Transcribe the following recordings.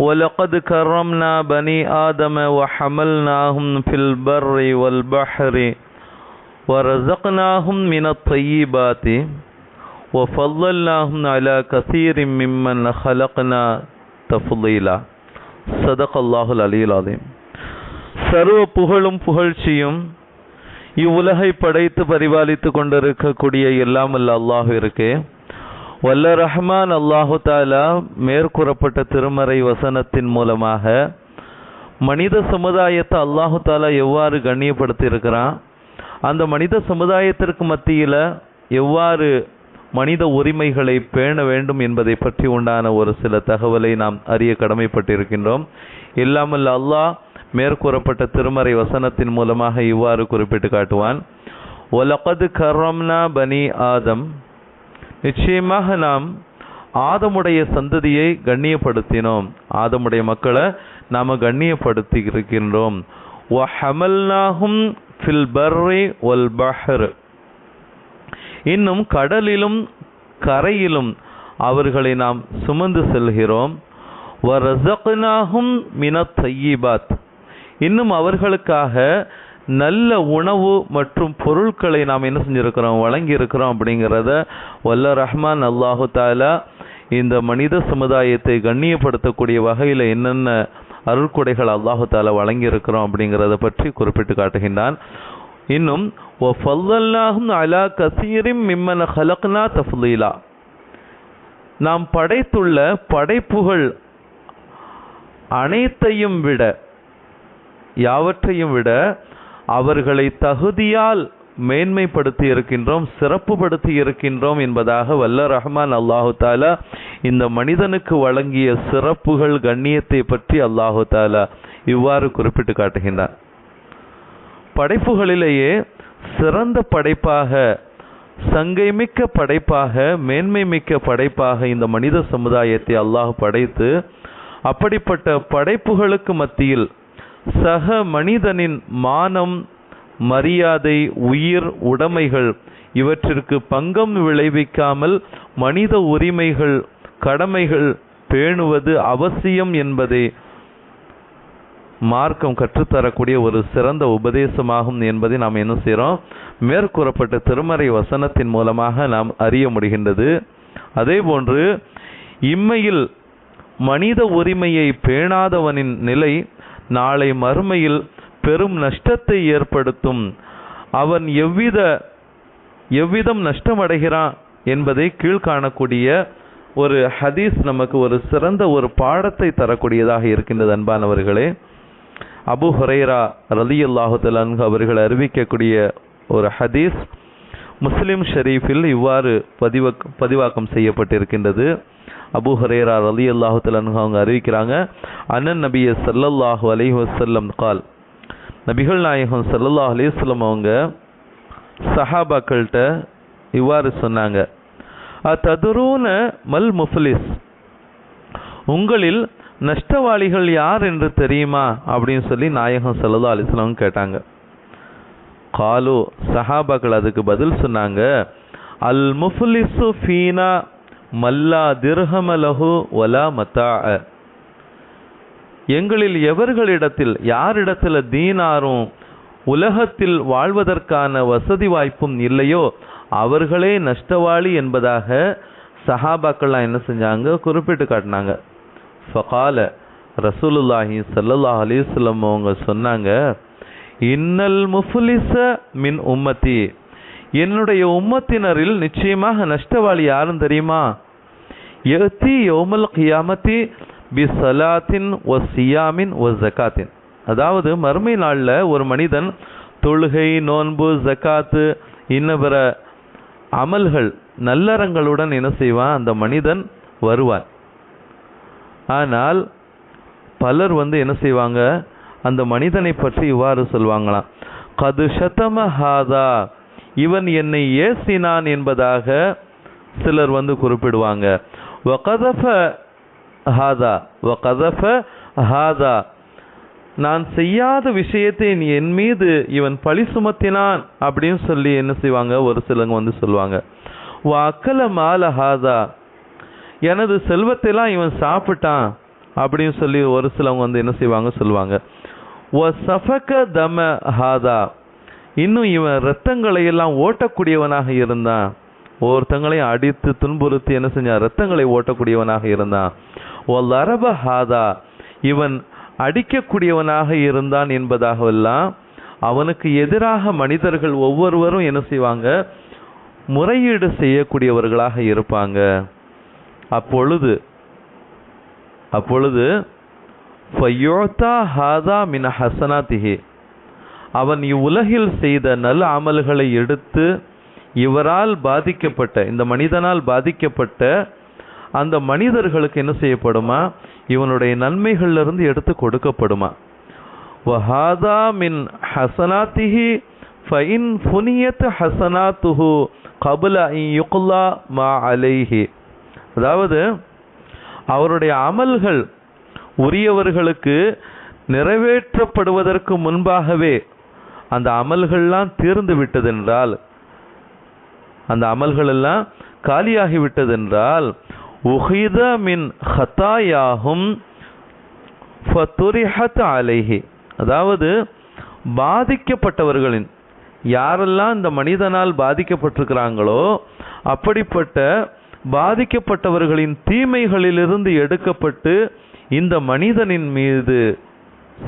ولقد كرمنا بني آدم وحملناهم في البر والبحر ورزقناهم من الطيبات وفضلناهم على كثير ممن خلقنا تفضيلا صدق الله العلي العظيم சர்வ புகழும் புகழ்ச்சியும் இவ்வுலகை படைத்து பரிபாலித்து கொண்டிருக்கக்கூடிய எல்லாம் அல்ல அல்லாஹ் இருக்கு வல்ல ரஹ்மான் அல்லாஹு தாலா மேற்கூறப்பட்ட திருமறை வசனத்தின் மூலமாக மனித சமுதாயத்தை அல்லாஹு தாலா எவ்வாறு கண்ணியப்படுத்தியிருக்கிறான்? அந்த மனித சமுதாயத்திற்கு மத்தியில் எவ்வாறு மனித உரிமைகளை பேண வேண்டும் என்பதை பற்றி உண்டான ஒரு சில தகவலை நாம் அறிய கடமைப்பட்டிருக்கின்றோம். இல்லாமல் அல்லாஹ் மேற்கூறப்பட்ட திருமறை வசனத்தின் மூலமாக இவ்வாறு குறிப்பிட்டு காட்டுவான். ஒலகது கர்ரம்னா பனி ஆதம் நிச்சயமாக நாம் ஆதமுடைய சந்ததியை கண்ணியப்படுத்தினோம். ஆதமுடைய மக்களை நாம் கண்ணியப்படுத்தி இருக்கின்றோம் ஹமல்னாகும் ஃபில் பர்ரி ஒல் பஹர். இன்னும் கடலிலும் கரையிலும் அவர்களை நாம் சுமந்து செல்கிறோம். வரசகுனாகும் மின தையிபாத். இன்னும் அவர்களுக்காக நல்ல உணவு மற்றும் பொருட்களை நாம் என்ன செஞ்சுருக்கிறோம்? வழங்கி இருக்கிறோம் அப்படிங்கிறத வல்ல ரஹ்மான் அல்லாஹு தாலா இந்த மனித சமுதாயத்தை கண்ணியப்படுத்தக்கூடிய வகையில் என்னென்ன அருள்கொடைகள் அல்லாஹு தாலா வழங்கி இருக்கிறோம் அப்படிங்கிறத பற்றி குறிப்பிட்டு காட்டுகின்றான். இன்னும் அலா கசீரிம் மிம்மன ஹலக்னா தஃலீலா நாம் படைத்துள்ள படைப்புகள் அனைத்தையும் விட யாவற்றையும் விட அவர்களை தகுதியால் மேன்மைப்படுத்தி இருக்கின்றோம் சிறப்புப்படுத்தி இருக்கின்றோம் என்பதாக வல்ல ரஹ்மான் அல்லாஹு தாலா இந்த மனிதனுக்கு வழங்கிய சிறப்புகள் கண்ணியத்தை பற்றி அல்லாஹு தாலா இவ்வாறு குறிப்பிட்டு காட்டுகின்றார் படைப்புகளிலேயே சிறந்த படைப்பாக சங்கைமிக்க படைப்பாக மேன்மை மிக்க படைப்பாக இந்த மனித சமுதாயத்தை அல்லாஹ் படைத்து அப்படிப்பட்ட படைப்புகளுக்கு மத்தியில் சக மனிதனின் மானம் மரியாதை உயிர் உடைமைகள் இவற்றிற்கு பங்கம் விளைவிக்காமல் மனித உரிமைகள் கடமைகள் பேணுவது அவசியம் என்பதை மார்க்கம் கற்றுத்தரக்கூடிய ஒரு சிறந்த உபதேசமாகும் என்பதை நாம் என்ன செய்கிறோம் மேற்கூறப்பட்ட திருமறை வசனத்தின் மூலமாக நாம் அறிய முடிகின்றது. அதே போன்று இம்மையில் மனித உரிமையை பேணாதவனின் நிலை நாளை மறுமையில் பெரும் நஷ்டத்தை ஏற்படுத்தும். அவன் எவ்வித எவ்விதம் நஷ்டமடைகிறான் என்பதை கீழ்காணக்கூடிய ஒரு ஹதீஸ் நமக்கு ஒரு சிறந்த ஒரு பாடத்தை தரக்கூடியதாக இருக்கின்றது அன்பானவர்களே. அபு ஹுரைரா ரலி அல்லாஹுத்தலன்கு அவர்கள் அறிவிக்கக்கூடிய ஒரு ஹதீஸ் முஸ்லிம் ஷெரீஃபில் இவ்வாறு பதிவ பதிவாக்கம் செய்யப்பட்டிருக்கின்றது. அபு ஹரேரா அலி அல்லாஹுத்தலன்கு அவங்க அறிவிக்கிறாங்க அண்ணன் நபிய சல்லல்லாஹு அலி வசல்லம் கால். நபிகள் நாயகம் சல்லல்லாஹ் அலையுஸ்லம் அவங்க சஹாபாக்கள்கிட்ட இவ்வாறு சொன்னாங்க அத்ததுரூன மல் முஃப்லிஸ்? உங்களில் நஷ்டவாளிகள் யார் என்று தெரியுமா? அப்படின்னு சொல்லி நாயகம் சல்லா அலிஸ்லாம் கேட்டாங்க. காலு சஹாபாக்கள் அதுக்கு பதில் சொன்னாங்க அல் முஃப்லிசு ஃபீனா மல்லா திர்ஹமலஹு வலா மத்தா. எங்களில் எவர்களிடத்தில் யாரிடத்தில் தீனாரும் உலகத்தில் வாழ்வதற்கான வசதி வாய்ப்பும் இல்லையோ அவர்களே நஷ்டவாளி என்பதாக சஹாபாக்கள்லாம் என்ன செஞ்சாங்க? குறிப்பிட்டு காட்டினாங்க. ஃபகால ரசூலுல்லாஹி சல்லா அலிஸ்லம் அவங்க சொன்னாங்க இன்னல் முஃபுலிச மின் உம்மத்தி. என்னுடைய உம்மத்தினரில் நிச்சயமாக நஷ்டவாளி யாரும் தெரியுமா? எத்தி யோமல் கியாமத்தி பி சலாத்தின் ஒ சியாமின் ஒ ஜக்காத்தின் அதாவது மறுமை நாளில் ஒரு மனிதன் தொழுகை நோன்பு ஜக்காத்து இன்ன பிற அமல்கள் நல்லறங்களுடன் என்ன செய்வான்? அந்த மனிதன் வருவான். ஆனால் பலர் வந்து என்ன செய்வாங்க? அந்த மனிதனை பற்றி இவ்வாறு சொல்வாங்களாம். கது சதமஹாதா இவன் என்னை ஏசினான் என்பதாக சிலர் வந்து குறிப்பிடுவாங்க. வகதஃப ஹாதா வகதஃப ஹாதா. நான் செய்யாத விஷயத்தை என் மீது இவன் பழி சுமத்தினான் அப்படின்னு சொல்லி என்ன செய்வாங்க? ஒரு சிலங்க வந்து சொல்லுவாங்க. அக்கல மால ஹாதா. எனது செல்வத்தைலாம் இவன் சாப்பிட்டான் அப்படின்னு சொல்லி ஒரு சிலவங்க வந்து என்ன செய்வாங்க? சொல்லுவாங்க. ஒ சஃபக தம ஹாதா. இன்னும் இவன் ரத்தங்களை எல்லாம் ஓட்டக்கூடியவனாக இருந்தான். ஒருத்தங்களையும் அடித்து துன்புறுத்தி என்ன செஞ்சான்? ரத்தங்களை ஓட்டக்கூடியவனாக இருந்தான். ஓ லரப ஹாதா இவன் அடிக்கக்கூடியவனாக இருந்தான் என்பதாகவெல்லாம் அவனுக்கு எதிராக மனிதர்கள் ஒவ்வொருவரும் என்ன செய்வாங்க? முறையீடு செய்யக்கூடியவர்களாக இருப்பாங்க. அப்பொழுது அப்பொழுது ஃபயோத்தா ஹாதா மின் ஹசனாத்திஹி. அவன் இவ்வுலகில் செய்த நல்ல அமல்களை எடுத்து இவரால் பாதிக்கப்பட்ட இந்த மனிதனால் பாதிக்கப்பட்ட அந்த மனிதர்களுக்கு என்ன செய்யப்படுமா? இவனுடைய நன்மைகளிலிருந்து எடுத்து கொடுக்கப்படுமா? வஹாதா மின் ஹசனாத்திஹி ஃபைன் ஃபுனியத் ஹசனாத்துஹு கபுல யுக்லா மா அலைஹி. அதாவது அவருடைய அமல்கள் உரியவர்களுக்கு நிறைவேற்றப்படுவதற்கு முன்பாகவே அந்த அமல்கள்லாம் தீர்ந்து விட்டதென்றால் அந்த அமல்களெல்லாம் காலியாகி விட்டதென்றால் உஹித மின் ஹத்தாயாகும் அலைஹி. அதாவது பாதிக்கப்பட்டவர்களின் யாரெல்லாம் இந்த மனிதனால் பாதிக்கப்பட்டிருக்கிறாங்களோ அப்படிப்பட்ட பாதிக்கப்பட்டவர்களின் தீமைகளிலிருந்து எடுக்கப்பட்டு இந்த மனிதனின் மீது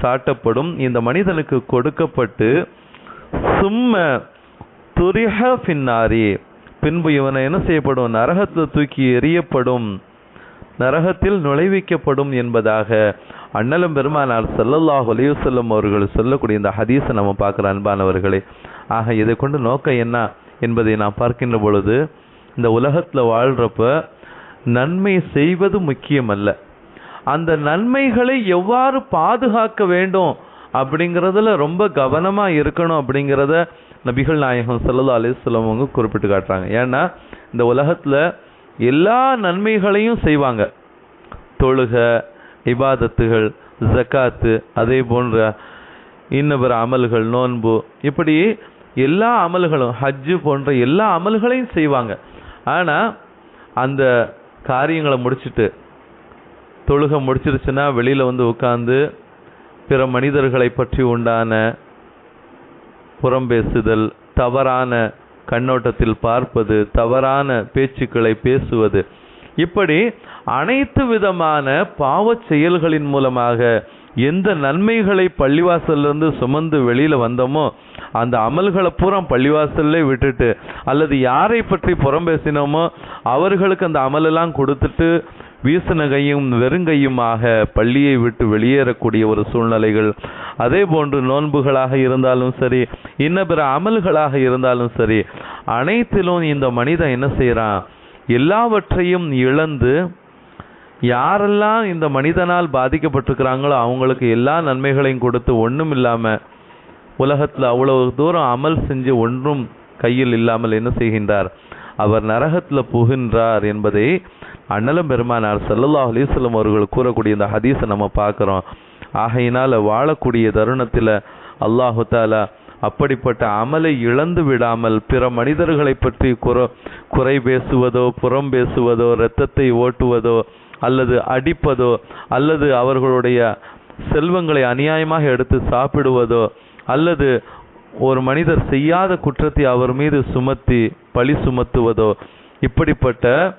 சாட்டப்படும். இந்த மனிதனுக்கு கொடுக்கப்பட்டு சும்ம துரிஹ பின்னாரி பின்பு இவனை என்ன செய்யப்படும்? நரகத்தில் தூக்கி எறியப்படும். நரகத்தில் நுழைவிக்கப்படும் என்பதாக அண்ணலும் பெருமானார் செல்லல்லாஹ் ஒலியுசல்லம் அவர்கள் சொல்லக்கூடிய இந்த ஹதீஸை நம்ம பார்க்குற அன்பானவர்களே. ஆக இதை கொண்டு நோக்கம் என்ன என்பதை நான் பார்க்கின்ற பொழுது இந்த உலகத்தில் வாழ்கிறப்ப நன்மை செய்வது முக்கியமல்ல. அந்த நன்மைகளை எவ்வாறு பாதுகாக்க வேண்டும் அப்படிங்கிறதுல ரொம்ப கவனமாக இருக்கணும் அப்படிங்கிறத நபிகள் நாயகம் ஸல்லல்லாஹு அலைஹி அவங்க குறிப்பிட்டு காட்டுறாங்க. ஏன்னா இந்த உலகத்தில் எல்லா நன்மைகளையும் செய்வாங்க. தொழுக இபாதத்துகள் ஜக்காத்து அதே போன்ற இன்னவர் பிற அமல்கள் நோன்பு இப்படி எல்லா அமல்களும் ஹஜ்ஜு போன்ற எல்லா அமல்களையும் செய்வாங்க. ஆனால் அந்த காரியங்களை முடிச்சுட்டு தொழுகை முடிச்சிருச்சுன்னா வெளியில் வந்து உட்காந்து பிற மனிதர்களை பற்றி உண்டான புறம் பேசுதல் தவறான கண்ணோட்டத்தில் பார்ப்பது தவறான பேச்சுக்களை பேசுவது. இப்படி அனைத்து விதமான பாவச் செயல்களின் மூலமாக எந்த நன்மைகளை பள்ளிவாசல்லிருந்து சுமந்து வெளியில் வந்தோமோ அந்த அமல்களை பூரா பள்ளிவாசல்லே விட்டுட்டு அல்லது யாரை பற்றி புறம் பேசினோமோ அவர்களுக்கு அந்த அமலெல்லாம் கொடுத்துட்டு வீசுனகையும் வெறுங்கையுமாக பள்ளியை விட்டு வெளியேறக்கூடிய ஒரு சூழ்நிலைகள் அதே போன்று நோன்புகளாக இருந்தாலும் சரி இன்ன பிற அமல்களாக இருந்தாலும் சரி அனைத்திலும் இந்த மனிதன் என்ன செய்கிறான் எல்லாவற்றையும் இழந்து யாரெல்லாம் இந்த மனிதனால் பாதிக்கப்பட்டிருக்கிறாங்களோ அவங்களுக்கு எல்லா நன்மைகளையும் கொடுத்து ஒன்றும் இல்லாமல் உலகத்தில் அவ்வளவு தூரம் அமல் செஞ்சு ஒன்றும் கையில் இல்லாமல் என்ன செய்கின்றார்? அவர் நரகத்தில் புகின்றார் என்பதை அண்ணலம் பெருமானார் சல்லல்லா அலிஸ்லம் அவர்கள் கூறக்கூடிய இந்த ஹதீஸை நம்ம பார்க்குறோம். ஆகையினால் வாழக்கூடிய தருணத்தில் அல்லாஹு தாலா அப்படிப்பட்ட அமலை இழந்து விடாமல் பிற மனிதர்களை பற்றி குற குறை பேசுவதோ புறம் பேசுவதோ இரத்தத்தை ஓட்டுவதோ அல்லது அடிப்பதோ அல்லது அவர்களுடைய செல்வங்களை அநியாயமாக எடுத்து சாப்பிடுவதோ அல்லது ஒரு மனிதர் செய்யாத குற்றத்தை அவர் மீது சுமத்தி பழி சுமத்துவதோ இப்படிப்பட்ட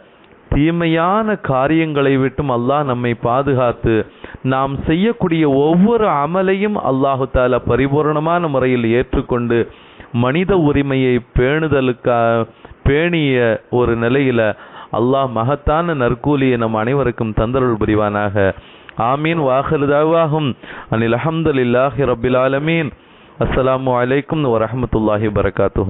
தீமையான காரியங்களை விட்டும் அல்லாஹ் நம்மை பாதுகாத்து நாம் செய்யக்கூடிய ஒவ்வொரு அமலையும் அல்லாஹு தாலா பரிபூரணமான முறையில் ஏற்றுக்கொண்டு மனித உரிமையை பேணுதலுக்கா பேணிய ஒரு நிலையில அல்லாஹ் மகத்தான நற்கூலியை நம் அனைவருக்கும் தந்தருள் புரிவானாக. ஆமீன். வாஹருதாவாகும் அனில் அஹமதுல்லாஹி ரபில் ஆலமீன். السلام علیکم ورحمت اللہ وبرکاتہ